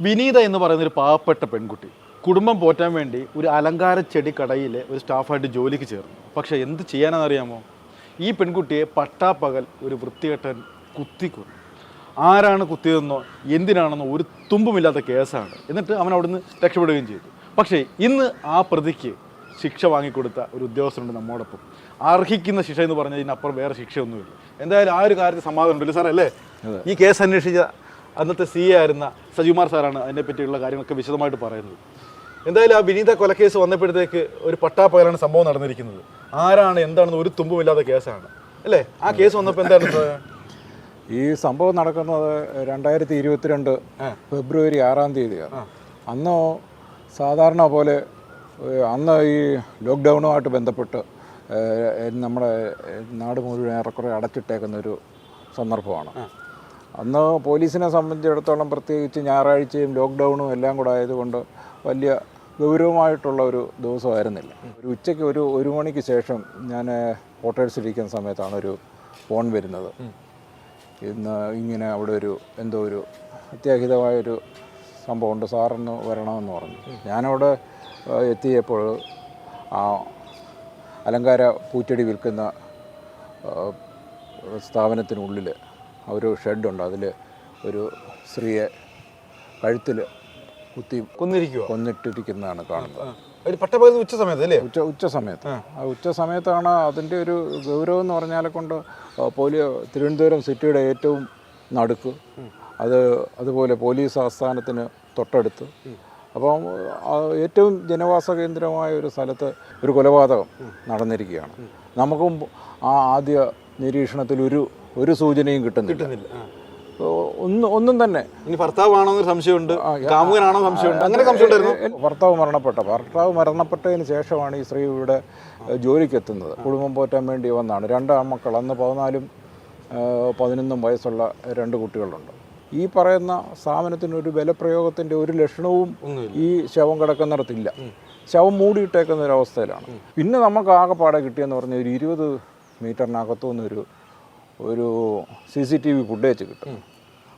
വിനീത എന്ന് പറയുന്ന ഒരു പാവപ്പെട്ട പെൺകുട്ടി കുടുംബം പോറ്റാൻ വേണ്ടി ഒരു അലങ്കാര ചെടി കടയിലെ ഒരു സ്റ്റാഫായിട്ട് ജോലിക്ക് ചേർന്നു. പക്ഷേ എന്ത് ചെയ്യാനെന്നറിയാമോ ഈ പെൺകുട്ടിയെ പട്ടാപ്പകൽ ഒരു വൃത്തികെട്ടൻ കുത്തിക്കൊന്നു ആരാണ് കുത്തിയതെന്നോ എന്തിനാണെന്നോ ഒരു തുമ്പുമില്ലാത്ത കേസാണ്. എന്നിട്ട് അവൻ അവിടുന്ന് രക്ഷപ്പെടുകയും ചെയ്തു. പക്ഷേ ഇന്ന് ആ പ്രതിക്ക് ശിക്ഷ വാങ്ങിക്കൊടുത്ത ഒരു ഉദ്യോഗസ്ഥനുണ്ട് നമ്മോടൊപ്പം. അർഹിക്കുന്ന ശിക്ഷ എന്ന് പറഞ്ഞാൽ ഇതിനപ്പുറം വേറെ ശിക്ഷയൊന്നുമില്ല. എന്തായാലും ആ ഒരു കാര്യത്തിൽ സമാധാനമുണ്ടല്ലോ സാറല്ലേ അല്ലേ? ഈ കേസ് അന്വേഷിച്ച അന്നത്തെ സി എ ആയിരുന്ന സജികുമാർ സാറാണ് അതിനെ പറ്റിയുള്ള കാര്യങ്ങളൊക്കെ വിശദമായിട്ട് പറയുന്നത്. എന്തായാലും ആ വിനീത കൊലക്കേസ് വന്നപ്പോഴത്തേക്ക് ഒരു പട്ടാപ്പകലാണ് സംഭവം നടന്നിരിക്കുന്നത്. ആരാണ് എന്താണെന്ന് ഒരു തുമ്പുമില്ലാത്ത കേസാണ്. അല്ലേ? ആ കേസ് വന്നപ്പോൾ എന്താണ് ഈ സംഭവം നടക്കുന്നത് രണ്ടായിരത്തി ഇരുപത്തിരണ്ട് ഫെബ്രുവരി ആറാം തീയതിയാണ്. അന്ന് സാധാരണ പോലെ അന്ന് ഈ ലോക്ക്ഡൗണുമായിട്ട് ബന്ധപ്പെട്ട് നമ്മുടെ നാട് മുഴുവൻ ഏറെക്കുറെ അടച്ചിട്ടേക്കുന്ന ഒരു സന്ദർഭമാണ്. അന്ന് പോലീസിനെ സംബന്ധിച്ചിടത്തോളം പ്രത്യേകിച്ച് ഞായറാഴ്ചയും ലോക്ക്ഡൗണും എല്ലാം കൂടെ ആയതുകൊണ്ട് വലിയ ഗൗരവമായിട്ടുള്ള ഒരു ദിവസമായിരുന്നില്ല. ഒരു ഉച്ചയ്ക്ക് ഒരു ഒരു മണിക്ക് ശേഷം ഞാൻ ക്വാർട്ടേഴ്സിലിരിക്കുന്ന സമയത്താണ് ഒരു ഫോൺ വരുന്നത്. ഇന്ന് ഇങ്ങനെ അവിടെ ഒരു എന്തോ ഒരു അത്യാഹിതമായൊരു സംഭവമുണ്ട്. സാറിന് വരണമെന്ന് പറഞ്ഞു. ഞാനവിടെ എത്തിയപ്പോൾ ആ അലങ്കാര പൂച്ചെടി വിൽക്കുന്ന സ്ഥാപനത്തിനുള്ളിൽ ഒരു ഷെഡുണ്ട്. അതിൽ ഒരു സ്ത്രീയെ കഴുത്തിൽ കുത്തി കൊന്നിരിക്കുക കൊന്നിട്ടിരിക്കുന്നതാണ് കാണുന്നത്. ഒരു പട്ടപ്പകൽ ഉച്ച സമയത്ത് അല്ലേ? ഉച്ച ഉച്ച സമയത്ത്. ആ. ഉച്ച സമയത്താണ് അതിന്റെ ഒരു ഗൗരവം എന്ന് പറഞ്ഞാൽ കൊണ്ട് പോലീ തിരുവനന്തപുരം സിറ്റിയുടെ ഏറ്റവും നടുക്ക്. അത് അതുപോലെ പോലീസ് ആസ്ഥാനത്തിന് തൊട്ടടുത്ത്. അപ്പം ഏറ്റവും ജനവാസ കേന്ദ്രമായ ഒരു സ്ഥലത്ത് ഒരു കൊലപാതകം നടന്നിരിക്കുകയാണ്. നമുക്കും ആ ആദ്യ നിരീക്ഷണത്തിൽ ഒരു ഒരു സൂചനയും കിട്ടുന്നില്ല. കിട്ടുന്നില്ല. ഒന്നും ഒന്നും തന്നെ. ഇനി ഭർത്താവാണോ എന്ന് സംശയമുണ്ട്. കാമുകനാണോ സംശയമുണ്ട്. അങ്ങനെ സംശയം ഉണ്ടായിരുന്നു ഭർത്താവ് മരണപ്പെട്ട ഭർത്താവ് മരണപ്പെട്ടതിന് ശേഷമാണ് ഈ സ്ത്രീ ഇവിടെ ജോലിക്കെത്തുന്നത് കുടുംബം പോറ്റാൻ വേണ്ടി വന്നാണ്. രണ്ട് മക്കൾ അന്ന് പതിനാലും പതിനൊന്നും വയസ്സുള്ള രണ്ട് കുട്ടികളുണ്ട്. ഈ പറയുന്ന സ്ഥാപനത്തിന് ഒരു ബലപ്രയോഗത്തിന്റെ ഒരു ലക്ഷണവും ഈ ശവം കിടക്കുന്നിടത്തില്ല. ശവം മൂടിയിട്ടേക്കുന്ന ഒരു അവസ്ഥയിലാണ്. പിന്നെ നമുക്ക് ആകെപ്പാടെ കിട്ടിയെന്ന് പറഞ്ഞാൽ ഒരു ഇരുപത് മീറ്ററിനകത്തു നിന്നൊരു ഒരു C C T V footage കിട്ടും.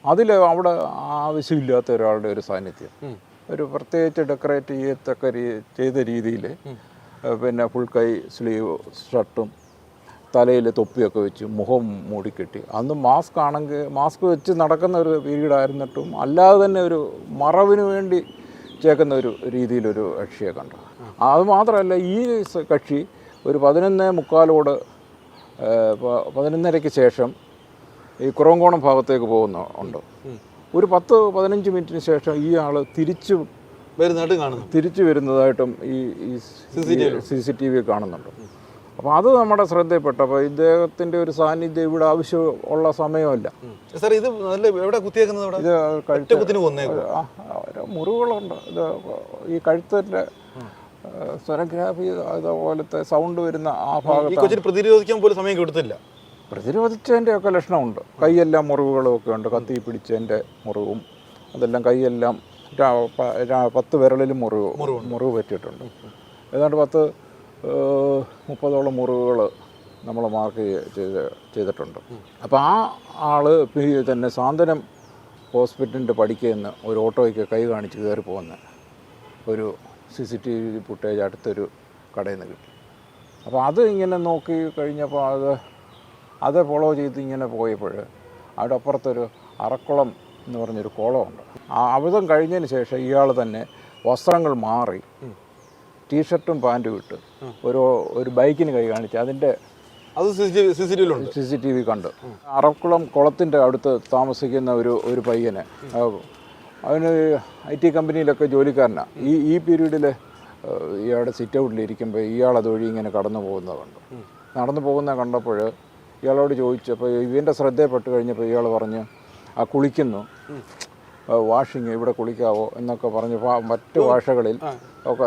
അതിൽ അവിടെ ആവശ്യമില്ലാത്ത ഒരാളുടെ ഒരു സാന്നിധ്യം. ഒരു പ്രത്യേകിച്ച് ഡെക്കറേറ്റ് ചെയ്യത്തക്ക രീ ചെയ്ത രീതിയിൽ പിന്നെ ഫുൾ കൈ സ്ലീവ് ഷർട്ടും തലയിൽ തൊപ്പിയൊക്കെ വെച്ച് മുഖം മൂടിക്കെട്ടി. അന്ന് മാസ്ക് ആണെങ്കിൽ മാസ്ക് വെച്ച് നടക്കുന്ന ഒരു പീരീഡ് ആയിരുന്നിട്ടും അല്ലാതെ തന്നെ ഒരു മറവിന് വേണ്ടി ചേക്കുന്ന ഒരു രീതിയിലൊരു കക്ഷിയെ കണ്ടു. അത് മാത്രമല്ല ഈ കക്ഷി ഒരു പതിനൊന്നേ മുക്കാലോട് പതിനൊന്നരയ്ക്ക് ശേഷം ഈ കുറവങ്കോണം ഭാഗത്തേക്ക് പോകുന്ന ഉണ്ട്. ഒരു പത്ത് പതിനഞ്ച് മിനിറ്റിന് ശേഷം ഈ ആൾ തിരിച്ച് വരുന്നതായിട്ട് കാണുന്നു. തിരിച്ചു വരുന്നതായിട്ടും ഈ സി സി ടി വി കാണുന്നുണ്ട്. അപ്പോൾ അത് നമ്മുടെ ശ്രദ്ധയിൽപ്പെട്ടപ്പോൾ ഇദ്ദേഹത്തിന്റെ ഒരു സാന്നിധ്യം ഇവിടെ ആവശ്യമുള്ള സമയമല്ല. സാർ ഇത് നല്ല എവിടെ കുത്തിയേക്കുന്നത് ഇത് കഴുത്തിന് മുറിവുകളുണ്ട്. ഇത് ഈ കഴുത്തിന്റെ സ്വനഗ്രാഫി അതുപോലത്തെ സൗണ്ട് വരുന്ന ആ ഭാഗം ഭാഗത്ത് പ്രതിരോധിക്കാൻ പോലും സമയം കിട്ടത്തില്ല. പ്രതിരോധിച്ചതിന്റെ ഒക്കെ ലക്ഷണമുണ്ട്. കൈയെല്ലാം മുറിവുകളും ഒക്കെ ഉണ്ട്. കത്തി പിടിച്ചതിന്റെ മുറിവും അതെല്ലാം കൈയെല്ലാം പത്ത് വിരലിലും മുറിവ് മുറിവ് പറ്റിയിട്ടുണ്ട്. ഏതാണ്ട് പത്ത് മുപ്പതോളം മുറിവുകൾ നമ്മൾ മാർക്ക് ചെയ്ത് ചെയ്തിട്ടുണ്ട്. അപ്പോൾ ആ ആൾ തന്നെ സാന്ത്വനം ഹോസ്പിറ്റലിന്റെ പടിക്കുന്ന ഒരു ഓട്ടോയ്ക്ക് കൈ കാണിച്ച് കയറി പോകുന്ന ഒരു C C T V footage അടുത്തൊരു കടയിൽ നിന്ന് കിട്ടി. അപ്പോൾ അത് ഇങ്ങനെ നോക്കി കഴിഞ്ഞപ്പോൾ അത് അത് ഫോളോ ചെയ്ത് ഇങ്ങനെ പോയപ്പോൾ അവിടെ അപ്പുറത്തൊരു അറക്കുളം എന്ന് പറഞ്ഞൊരു കുളമുണ്ട്. ആ അവിധം കഴിഞ്ഞതിന് ശേഷം ഇയാൾ തന്നെ വസ്ത്രങ്ങൾ മാറി ടീഷർട്ടും പാന്റും ഇട്ട് ഒരു ഒരു ബൈക്കിന് കൈ കാണിച്ച് അതിന്റെ അത് സി സി ടി വിയിലുണ്ട് സി സി ടി വി കണ്ട് അറക്കുളം കുളത്തിന്റെ അടുത്ത് താമസിക്കുന്ന ഒരു ഒരു പയ്യനെ അവന് ഐ ടി കമ്പനിയിലൊക്കെ ജോലിക്കാരനാണ് ഈ ഈ പീരീഡിൽ ഇയാളുടെ സിറ്റ് ഔട്ടിലിരിക്കുമ്പോൾ ഇയാൾ അതുവഴി ഇങ്ങനെ കടന്നു പോകുന്നത് കണ്ടു നടന്നു പോകുന്നത് കണ്ടപ്പോൾ ഇയാളോട് ചോദിച്ചപ്പോൾ ഇവന്റെ ശ്രദ്ധയപ്പെട്ട് കഴിഞ്ഞപ്പോൾ ഇയാൾ പറഞ്ഞ് ആ കുളിക്കുന്നു. വാഷിങ് ഇവിടെ കുളിക്കാവോ? എന്നൊക്കെ പറഞ്ഞ് മറ്റു ഭാഷകളിൽ ഒക്കെ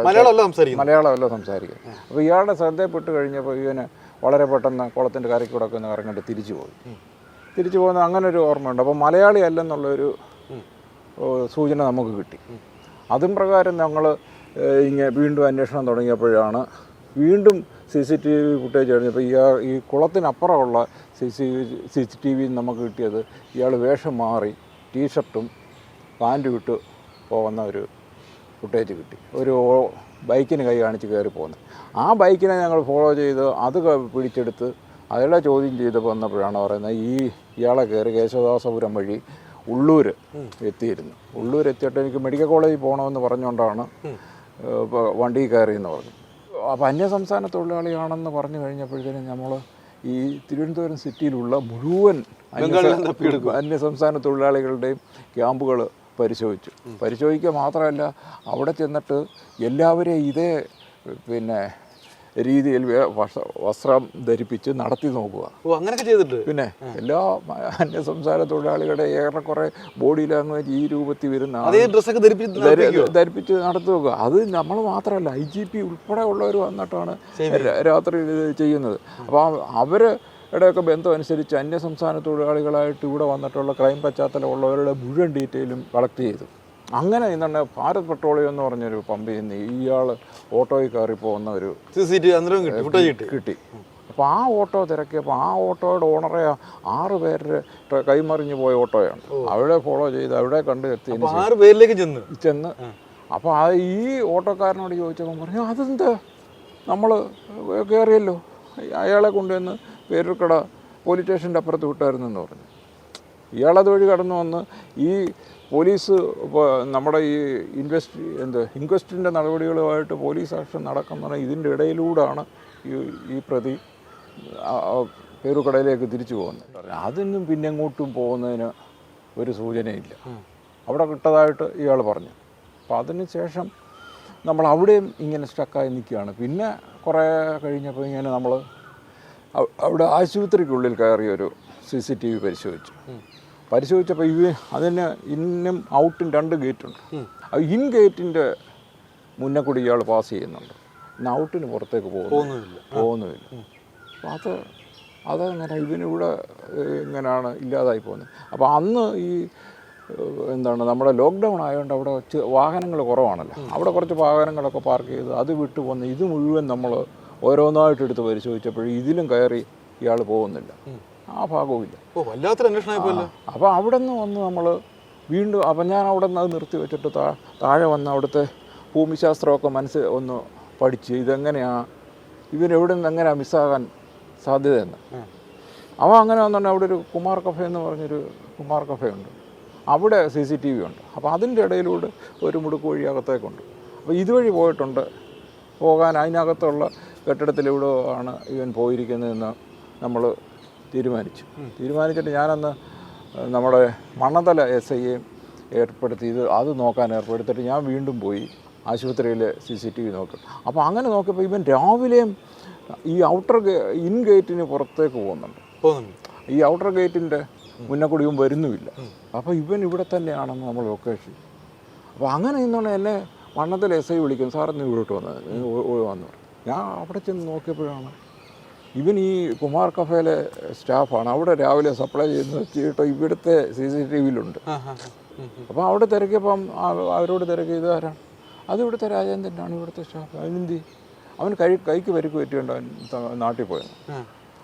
മലയാളമല്ല സംസാരിക്കും അപ്പോൾ ഇയാളുടെ ശ്രദ്ധയപ്പെട്ട് കഴിഞ്ഞപ്പോൾ ഇവന് വളരെ പെട്ടെന്ന് കുളത്തിന്റെ കരയ്ക്ക് കൂടെ ഒക്കെ ഒന്ന് ഇറങ്ങിയിട്ട് തിരിച്ചു പോയി. തിരിച്ചു പോകുന്ന അങ്ങനെ ഒരു ഓർമ്മയുണ്ട്. അപ്പോൾ മലയാളി അല്ലെന്നുള്ളൊരു സൂചന നമുക്ക് കിട്ടി. അതും പ്രകാരം ഞങ്ങൾ ഇങ്ങനെ വീണ്ടും അന്വേഷണം തുടങ്ങിയപ്പോഴാണ് വീണ്ടും C C T V footage കഴിഞ്ഞപ്പോൾ ഇയാൾ ഈ കുളത്തിനപ്പുറമുള്ള C C C C T V നമുക്ക് കിട്ടിയത് ഇയാൾ വേഷം മാറി ടീഷർട്ടും പാന്റും ഇട്ട് പോകുന്ന ഒരു ഫുട്ടേജ് കിട്ടി. ഒരു ബൈക്കിന് കൈ കാണിച്ച് കയറി പോകുന്നത് ആ ബൈക്കിനെ ഞങ്ങൾ ഫോളോ ചെയ്ത് അത് പിടിച്ചെടുത്ത് അയാളെ ചോദ്യം ചെയ്ത് വന്നപ്പോഴാണ് പറയുന്നത് ഈ ഇയാളെ കയറി കേശവദാസപുരം വഴി ഉള്ളൂർ എത്തിയിരുന്നു. ഉള്ളൂർ എത്തിയിട്ട് എനിക്ക് മെഡിക്കൽ കോളേജിൽ പോകണമെന്ന് പറഞ്ഞുകൊണ്ടാണ് വണ്ടി കയറി എന്ന് പറഞ്ഞു അപ്പോൾ അന്യസംസ്ഥാന തൊഴിലാളിയാണെന്ന് പറഞ്ഞു കഴിഞ്ഞപ്പോഴത്തേനും നമ്മൾ ഈ തിരുവനന്തപുരം സിറ്റിയിലുള്ള മുഴുവൻ അന്യ അന്യസംസ്ഥാന തൊഴിലാളികളുടെയും ക്യാമ്പുകൾ പരിശോധിച്ചു. പരിശോധിക്കുക മാത്രമല്ല അവിടെ ചെന്നിട്ട് എല്ലാവരെയും ഇതേ പിന്നെ രീതിയിൽ വസ്ത്രം ധരിപ്പിച്ച് നടത്തി നോക്കുക. ഓ അങ്ങനെയൊക്കെ ചെയ്തിട്ടുണ്ട്. പിന്നെ എല്ലാ അന്യസംസ്ഥാന തൊഴിലാളികളുടെ ഏറെക്കുറെ ബോഡി ലാംഗ്വേജ് ഈ രൂപത്തിൽ വരുന്ന ധരിപ്പിച്ച് ധരി- ധരിപ്പിച്ച് നടത്തി നോക്കുക. അത് നമ്മൾ മാത്രമല്ല ഐ ജി പി ഉൾപ്പെടെ ഉള്ളവർ വന്നിട്ടാണ് രാത്രി ഇത് ചെയ്യുന്നത്. അപ്പോൾ അവർ ഇടയൊക്കെ ബന്ധം അനുസരിച്ച് അന്യസംസ്ഥാന തൊഴിലാളികളായിട്ട് ഇവിടെ വന്നിട്ടുള്ള ക്രൈം പശ്ചാത്തലമുള്ളവരുടെ മുഴുവൻ ഡീറ്റെയിലും കളക്ട് ചെയ്തു. അങ്ങനെ ഇന്നുണ്ട് ഭാരത് പെട്രോളിയം എന്ന് പറഞ്ഞൊരു പമ്പിൽ നിന്ന് ഇയാൾ ഓട്ടോയിൽ കയറി പോകുന്ന ഒരു സി സി ടി അന്നേരം കിട്ടി ഫുട്ടേജ് കിട്ടി. അപ്പോൾ ആ ഓട്ടോ തിരക്കിയപ്പോൾ ആ ഓട്ടോയുടെ ഓണറെ ആറ് പേരുടെ കൈമറിഞ്ഞു പോയ ഓട്ടോയാണ്. അവിടെ ഫോളോ ചെയ്ത് അവിടെ കണ്ട് എത്തി. ആറ് പേരിലേക്ക് ചെന്ന്. ചെന്ന്. അപ്പോൾ ആ ഈ ഓട്ടോക്കാരനോട് ചോദിച്ചപ്പോൾ പറഞ്ഞു അതെന്താ? നമ്മൾ കയറിയല്ലോ അയാളെ കൊണ്ടുവന്ന് പേരൂർക്കട പോലീസ് സ്റ്റേഷന്റെ അപ്പുറത്ത് വിട്ടായിരുന്നെന്ന് പറഞ്ഞു. ഇയാളത് വഴി കടന്നു വന്ന് ഈ പോലീസ് ഇപ്പോൾ നമ്മുടെ ഈ ഇൻവെസ്റ്റ് എന്ത് ഇൻക്വസ്റ്റിന്റെ നടപടികളുമായിട്ട് പോലീസ് ആക്ഷൻ നടക്കുന്ന ഇതിന്റെ ഇടയിലൂടെയാണ് ഈ ഈ പ്രതി പേരുകടയിലേക്ക് തിരിച്ചു പോകുന്നത്. അതിനും പിന്നെ എങ്ങോട്ടും പോകുന്നതിന് ഒരു സൂചനയില്ല. അവിടെ കിട്ടതായിട്ട് ഇയാൾ പറഞ്ഞു. അപ്പോൾ അതിന് ശേഷം നമ്മൾ അവിടെയും ഇങ്ങനെ സ്റ്റക്കായി നിൽക്കുകയാണ്. പിന്നെ കുറേ കഴിഞ്ഞപ്പോൾ ഇങ്ങനെ നമ്മൾ അവിടെ ആശുപത്രിക്കുള്ളിൽ കയറിയൊരു സി സി ടി വി പരിശോധിച്ചു. പരിശോധിച്ചപ്പോൾ ഇത് അതിന് ഇന്നും ഔട്ടും രണ്ട് ഗേറ്റുണ്ട്. അത് ഇൻ ഗേറ്റിന്റെ മുന്നേ കൂടി ഇയാൾ പാസ് ചെയ്യുന്നുണ്ട്. ഇന്ന് ഔട്ടിന് പുറത്തേക്ക് പോകുന്നു പോകുന്നുമില്ല അപ്പോൾ അത് അതങ്ങനെ ഇതിനിവിടെ ഇങ്ങനെയാണ് ഇല്ലാതായി പോകുന്നത്. അപ്പോൾ അന്ന് ഈ എന്താണ് നമ്മുടെ ലോക്ക്ഡൗൺ ആയതുകൊണ്ട് അവിടെ വാഹനങ്ങൾ കുറവാണല്ലോ. അവിടെ കുറച്ച് വാഹനങ്ങളൊക്കെ പാർക്ക് ചെയ്ത് അത് വിട്ടു പോകുന്ന ഇത് മുഴുവൻ നമ്മൾ ഓരോന്നായിട്ട് എടുത്ത് പരിശോധിച്ചപ്പോൾ ഇതിലും കയറി ഇയാൾ പോകുന്നില്ല. ആ ഭാഗവും ഇല്ല ഓ വല്ലാത്തൊരു അന്വേഷണമായിപ്പോല്ലോ അപ്പോൾ അവിടെ നിന്ന് വന്ന് നമ്മൾ വീണ്ടും അപ്പം ഞാൻ അവിടെ നിന്ന് അത് നിർത്തി വെച്ചിട്ട് താ താഴെ വന്ന് അവിടുത്തെ ഭൂമിശാസ്ത്രമൊക്കെ മനസ്സ് ഒന്ന് പഠിച്ച് ഇതെങ്ങനെയാണ് ഇവരെവിടെ നിന്ന് എങ്ങനെയാണ് മിസ്സാകാൻ സാധ്യതയെന്ന്. അവൻ അങ്ങനെ വന്നിട്ട് അവിടെ ഒരു കുമാർ കഫേ എന്ന് പറഞ്ഞൊരു കുമാർ കഫേ ഉണ്ട് അവിടെ സി സി ടി വി ഉണ്ട്. അപ്പോൾ അതിന്റെ ഇടയിലൂടെ ഒരു മുടുക്ക് വഴി അകത്തേക്കുണ്ട്. അപ്പോൾ ഇതുവഴി പോയിട്ടുണ്ട്. പോകാൻ അതിനകത്തുള്ള കെട്ടിടത്തിലൂടെ ആണ് ഇവൻ പോയിരിക്കുന്നതെന്ന് നമ്മൾ തീരുമാനിച്ചു. തീരുമാനിച്ചിട്ട് ഞാനന്ന് നമ്മുടെ മണ്ണതല എസ് ഐയെ ഏർപ്പെടുത്തി. ഇത് അത് നോക്കാൻ ഏർപ്പെടുത്തിട്ട് ഞാൻ വീണ്ടും പോയി ആശുപത്രിയിൽ സി സി ടി വി നോക്കി. അപ്പോൾ അങ്ങനെ നോക്കിയപ്പോൾ ഇവൻ രാവിലെയും ഈ ഔട്ടർ ഇൻ ഗേറ്റിന് പുറത്തേക്ക് പോകുന്നുണ്ട്. ഈ ഔട്ടർ ഗേറ്റിന്റെ മുന്നേ കൂടി ഇവൻ വരുന്നുമില്ല. അപ്പോൾ ഇവൻ ഇവിടെ തന്നെയാണെന്ന് നമ്മൾ ലൊക്കേഷൻ അപ്പോൾ അങ്ങനെ നിന്നാണ് എന്നെ വണ്ണത്തിൽ എസ് ഐ വിളിക്കും സാർ ഇന്ന് ഇവിടോട്ട് വന്നത് വന്നു. ഞാൻ അവിടെ ചെന്ന് നോക്കിയപ്പോഴാണ് ഇവൻ ഈ കുമാർ കഫേലെ സ്റ്റാഫാണ് അവിടെ രാവിലെ സപ്ലൈ ചെയ്യുന്ന ചെയ്തിട്ട് ഇവിടുത്തെ സി സി ടി വിയിലുണ്ട്. അപ്പോൾ അവിടെ തിരക്കിയപ്പം അവരോട് തിരക്ക് ഇത് ആരാണ്? അത് ഇവിടുത്തെ രാജേന്ദ്രനാണ് ഇവിടുത്തെ സ്റ്റാഫ്. അതിനെന്തി അവൻ കൈ കൈക്ക് പരിക്ക് പറ്റിയുണ്ട് അവൻ നാട്ടിൽ പോയത്.